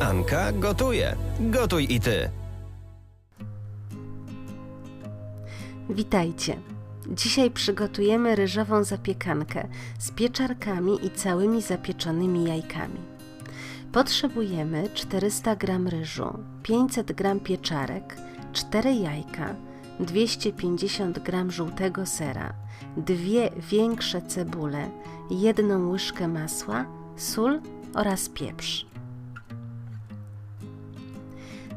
Anka gotuje. Gotuj i ty. Witajcie. Dzisiaj przygotujemy ryżową zapiekankę z pieczarkami i całymi zapieczonymi jajkami. Potrzebujemy 400 g ryżu, 500 g pieczarek, 4 jajka, 250 g żółtego sera, dwie większe cebule, jedną łyżkę masła, sól oraz pieprz.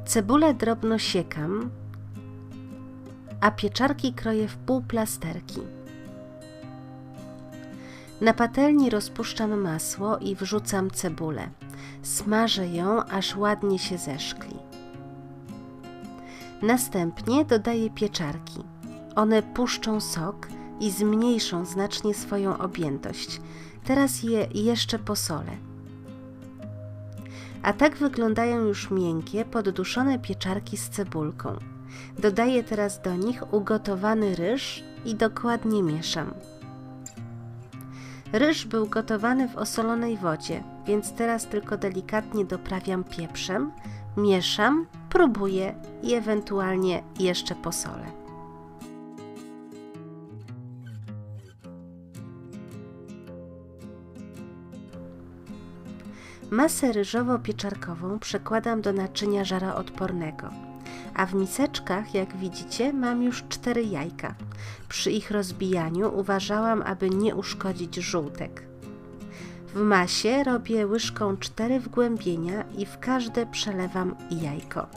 Cebulę drobno siekam, a pieczarki kroję w pół plasterki. Na patelni rozpuszczam masło i wrzucam cebulę. Smażę ją, aż ładnie się zeszkli. Następnie dodaję pieczarki. One puszczą sok i zmniejszą znacznie swoją objętość. Teraz je jeszcze posolę. A tak wyglądają już miękkie, podduszone pieczarki z cebulką. Dodaję teraz do nich ugotowany ryż i dokładnie mieszam. Ryż był gotowany w osolonej wodzie, więc teraz tylko delikatnie doprawiam pieprzem, mieszam, próbuję i ewentualnie jeszcze posolę. Masę ryżowo-pieczarkową przekładam do naczynia żaroodpornego a w miseczkach, jak widzicie, mam już cztery jajka. Przy ich rozbijaniu uważałam, aby nie uszkodzić żółtek. W masie robię łyżką cztery wgłębienia i w każde przelewam jajko.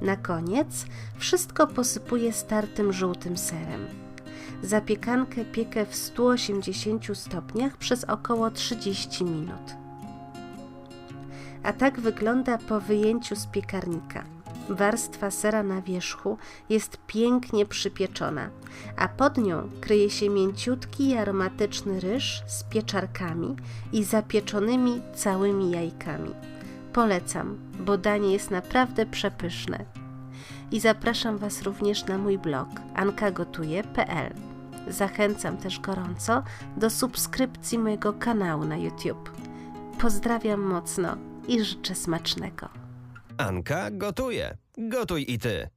Na koniec wszystko posypuję startym żółtym serem. Zapiekankę piekę w 180 stopniach przez około 30 minut. A tak wygląda po wyjęciu z piekarnika. Warstwa sera na wierzchu jest pięknie przypieczona, a pod nią kryje się mięciutki i aromatyczny ryż z pieczarkami i zapieczonymi całymi jajkami. Polecam, bo danie jest naprawdę przepyszne. I zapraszam Was również na mój blog ankagotuje.pl. Zachęcam też gorąco do subskrypcji mojego kanału na YouTube. Pozdrawiam mocno i życzę smacznego. Anka gotuje. Gotuj i ty.